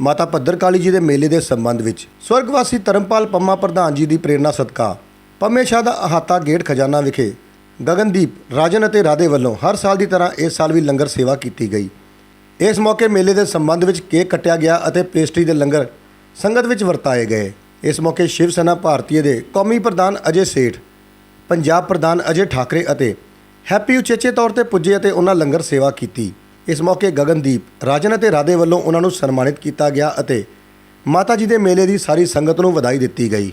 ਮਾਤਾ ਭੱਦਰਕਾਲੀ ਜੀ ਦੇ ਮੇਲੇ ਦੇ ਸੰਬੰਧ ਵਿੱਚ ਸਵਰਗਵਾਸੀ ਧਰਮਪਾਲ ਪੰਮਾ ਪ੍ਰਧਾਨ ਜੀ ਦੀ ਪ੍ਰੇਰਣਾ ਸਦਕਾ ਪੰਮੇ ਸ਼ਾਹ ਦਾ ਅਹਾਤਾ ਗੇਟ ਖਜ਼ਾਨਾ ਵਿਖੇ ਗਗਨਦੀਪ, ਰਾਜਨ ਅਤੇ ਰਾਧੇ ਵੱਲੋਂ ਹਰ ਸਾਲ ਦੀ ਤਰ੍ਹਾਂ ਇਸ ਸਾਲ ਵੀ ਲੰਗਰ ਸੇਵਾ ਕੀਤੀ ਗਈ। ਇਸ ਮੌਕੇ ਮੇਲੇ ਦੇ ਸੰਬੰਧ ਵਿੱਚ ਕੇਕ ਕੱਟਿਆ ਗਿਆ ਅਤੇ ਪੇਸਟਰੀ ਦੇ ਲੰਗਰ ਸੰਗਤ ਵਿੱਚ ਵਰਤਾਏ ਗਏ। ਇਸ ਮੌਕੇ ਸ਼ਿਵ ਸੈਨਾ ਭਾਰਤੀ ਦੇ ਕੌਮੀ ਪ੍ਰਧਾਨ ਅਜੇ ਸੇਠ, ਪੰਜਾਬ ਪ੍ਰਧਾਨ ਅਜੇ ਠਾਕਰੇ ਅਤੇ ਹੈਪੀ ਉਚੇਚੇ ਤੌਰ ਤੇ ਪੁੱਜੇ ਅਤੇ ਉਹਨਾਂ ਲੰਗਰ ਸੇਵਾ ਕੀਤੀ। ਇਸ ਮੌਕੇ ਗਗਨਦੀਪ, ਰਾਜਨ ਅਤੇ ਰਾਧੇ ਵੱਲੋਂ ਉਹਨਾਂ ਨੂੰ ਸਨਮਾਨਿਤ ਕੀਤਾ ਗਿਆ ਅਤੇ ਮਾਤਾ ਜੀ ਦੇ ਮੇਲੇ ਦੀ ਸਾਰੀ ਸੰਗਤ ਨੂੰ ਵਧਾਈ ਦਿੱਤੀ ਗਈ।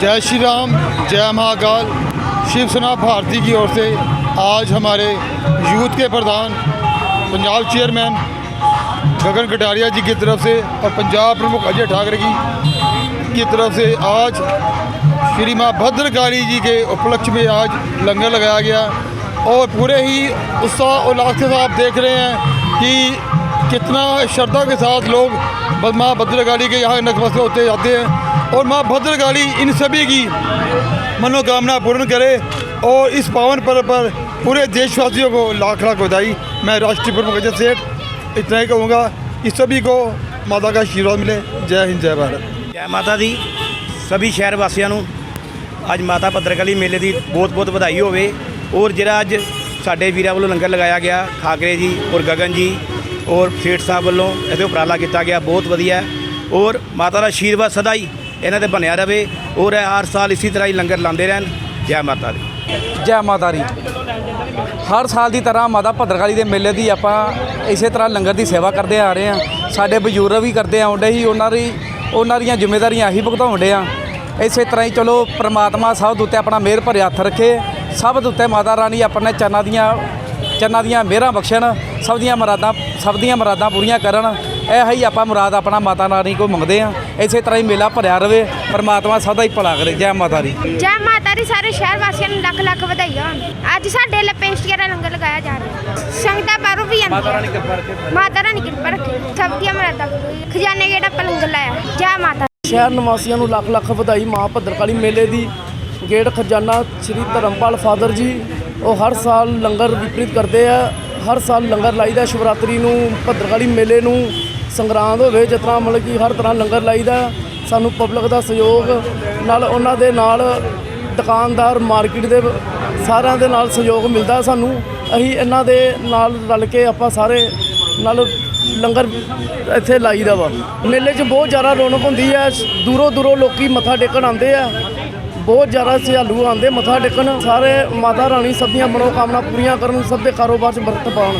जय श्री राम जय महाकाल शिवसेना भारती की ओर से आज हमारे यूथ के प्रधान पंजाब चेयरमैन गगन कटारिया जी की तरफ से और पंजाब प्रमुख अजय ठाकरे की की तरफ से आज श्री माँ भद्रकाली जी के उपलक्ष्य में आज लंगर लगाया गया और पूरे ही उत्साह उल्लास के साथ आप देख रहे हैं कि कितना श्रद्धा के साथ लोग ब- माँ भद्रकाली के यहाँ नतमस्तक होते जाते हैं और माँ भद्रकाली इन सभी की मनोकामना पूर्ण करे और इस पावन पर्व पर पूरे देशवासियों को लाख लाख बधाई मैं राष्ट्रीय प्रमुख अजय सेठ इतना ही कहूँगा इस सभी को माता का आशीर्वाद मिले जय हिंद जय भारत ਜੈ ਮਾਤਾ ਦੀ ਸਭੀ ਸ਼ਹਿਰ ਵਾਸੀਆਂ ਨੂੰ ਅੱਜ ਮਾਤਾ ਭੱਦਰਕਾਲੀ ਮੇਲੇ ਦੀ ਬਹੁਤ ਬਹੁਤ ਵਧਾਈ ਹੋਵੇ ਔਰ ਜਿਹੜਾ ਅੱਜ ਸਾਡੇ ਵੀਰਾਂ ਵੱਲੋਂ ਲੰਗਰ ਲਗਾਇਆ ਗਿਆ ਠਾਕਰੇ ਜੀ ਔਰ ਗਗਨ ਜੀ ਔਰ ਸੇਠ ਸਾਹਿਬ ਵੱਲੋਂ ਇਹਦੇ ਉਪਰਾਲਾ ਕੀਤਾ ਗਿਆ, ਬਹੁਤ ਵਧੀਆ। ਔਰ ਮਾਤਾ ਦਾ ਆਸ਼ੀਰਵਾਦ ਸਦਾ ਹੀ ਇਹਨਾਂ ਤੇ ਬਣਿਆ ਰਵੇ। ਔਰ ਇਹ ਹਰ ਸਾਲ ਇਸੇ ਤਰ੍ਹਾਂ ਹੀ ਲੰਗਰ ਲਾਉਂਦੇ ਰਹਿਣ। ਜੈ ਮਾਤਾ ਦੀ। ਜੈ ਮਾਤਾ ਦੀ। ਹਰ ਸਾਲ ਦੀ ਤਰ੍ਹਾਂ ਮਾਤਾ ਭੱਦਰਕਾਲੀ ਦੇ ਮੇਲੇ ਦੀ ਆਪਾਂ ਇਸੇ ਤਰ੍ਹਾਂ ਲੰਗਰ ਦੀ ਸੇਵਾ ਕਰਦੇ ਆ ਰਹੇ ਹਾਂ। ਸਾਡੇ ਬਜ਼ੁਰਗ ਵੀ ਕਰਦੇ ਆਉਂਦੇ ਸੀ, ਉਹਨਾਂ ਦੀ, ਉਹਨਾਂ ਦੀਆਂ ਜ਼ਿੰਮੇਵਾਰੀਆਂ ਆਹੀ ਭੁਗਤਾਉਂਦੇ ਆ ਇਸੇ ਤਰ੍ਹਾਂ ਹੀ ਚਲੋ, ਪ੍ਰਮਾਤਮਾ ਸਭ ਦੇ ਉੱਤੇ ਆਪਣਾ ਮਿਹਰ ਭਰਿਆ ਹੱਥ ਰੱਖੇ। ਸਭ ਦੇ ਉੱਤੇ ਮਾਤਾ ਰਾਣੀ ਆਪਣੇ ਚਰਨਾਂ ਦੀਆਂ ਚਰਨਾਂ ਦੀਆਂ ਮਿਹਰਾਂ ਬਖਸ਼ਣ ਸਭ ਦੀਆਂ ਮੁਰਾਦਾਂ ਸਭ ਦੀਆਂ ਮੁਰਾਦਾਂ ਪੂਰੀਆਂ ਕਰਨ। ਇਹ ਹੀ ਆਪਾਂ ਮੁਰਾਦ ਆਪਣਾ ਮਾਤਾ ਰਾਣੀ ਕੋ ਮੰਗਦੇ ਆ ਇਸੇ ਤਰ੍ਹਾਂ ਹੀ ਮੇਲਾ ਭਰਿਆ ਰਵੇ। ਪ੍ਰਮਾਤਮਾ ਸਦਾ ਹੀ ਭਲਾ ਕਰੇ। ਜੈ ਮਾਤਾ ਦੀ। ਜੈ ਮਾਤਾ ਦੀ। ਸਾਰੇ ਸ਼ਹਿਰ ਵਾਸੀਆਂ ਨੂੰ ਲੱਖ ਲੱਖ ਵਧਾਈਆਂ। ਅੱਜ ਸਾਡੇ ਲਪੇਸ਼ਟੀਆਂ ਦਾ ਲੰਗਰ ਲਗਾਇਆ ਜਾ ਰਿਹਾ। ਸੰਗਤਾਂ ਬਾਹਰੋਂ ਵੀ ਆਉਂਦੀਆਂ। ਮਾਤਾ ਰਾਣੀ ਕਿਰਪਾ ਰੱਖੇ। ਮਾਤਾ ਰਾਣੀ ਕਿਰਪਾ ਰੱਖੇ। ਸਭ ਦੀਆਂ ਮਰਾਦਾਂ। ਖਜ਼ਾਨੇ ਗੇੜਾ ਪਲੰਗਰ ਲਾਇਆ। ਜੈ ਮਾਤਾ ਸ਼ਹਿਰ ਨਿਵਾਸੀਆਂ ਨੂੰ ਲੱਖ ਲੱਖ ਵਧਾਈ। ਮਾਂ ਭੱਦਰਕਾਲੀ ਮੇਲੇ ਦੀ ਗੇਟ ਖਜ਼ਾਨਾ ਸ੍ਰੀ ਧਰਮਪਾਲ ਫਾਦਰ ਜੀ ਉਹ ਹਰ ਸਾਲ ਲੰਗਰ ਵਿਪਰੀਤ ਕਰਦੇ ਆ, ਹਰ ਸਾਲ ਲੰਗਰ ਲਾਈਦਾ, ਸ਼ਿਵਰਾਤਰੀ ਨੂੰ, ਭੱਦਰਕਾਲੀ ਮੇਲੇ ਨੂੰ, ਸੰਗਰਾਂਦ ਹੋਵੇ, ਜਿਸ ਤਰ੍ਹਾਂ ਮਤਲਬ ਕਿ ਹਰ ਤਰ੍ਹਾਂ ਲੰਗਰ ਲਾਈਦਾ, ਸਾਨੂੰ ਪਬਲਿਕ ਦਾ ਸਹਿਯੋਗ, ਨਾਲ ਉਹਨਾਂ ਦੇ ਨਾਲ ਦੁਕਾਨਦਾਰ, ਮਾਰਕੀਟ ਦੇ ਸਾਰਿਆਂ ਦੇ ਨਾਲ ਸਹਿਯੋਗ ਮਿਲਦਾ ਸਾਨੂੰ। ਅਸੀਂ ਇਹਨਾਂ ਦੇ ਨਾਲ ਰਲ ਕੇ ਆਪਾਂ ਸਾਰੇ ਨਾਲ ਲੰਗਰ ਇੱਥੇ ਲਾਈਦਾ ਵਾ। ਮੇਲੇ 'ਚ ਬਹੁਤ ਜ਼ਿਆਦਾ ਰੌਣਕ ਹੁੰਦੀ ਹੈ ਦੂਰੋਂ ਦੂਰੋਂ ਲੋਕੀ ਮੱਥਾ ਟੇਕਣ ਆਉਂਦੇ ਆ। ਬਹੁਤ ਜ਼ਿਆਦਾ ਸਿਆਲੂ ਆਉਂਦੇ, ਮੱਥਾ ਟੇਕਣ। ਸਾਰੇ ਮਾਤਾ ਰਾਣੀ ਸਭ ਦੀਆਂ ਮਨੋਕਾਮਨਾ ਪੂਰੀਆਂ ਕਰਨ ਸਭ ਦੇ ਕਾਰੋਬਾਰ 'ਚ ਬਰਕਤ ਪਾਉਣ।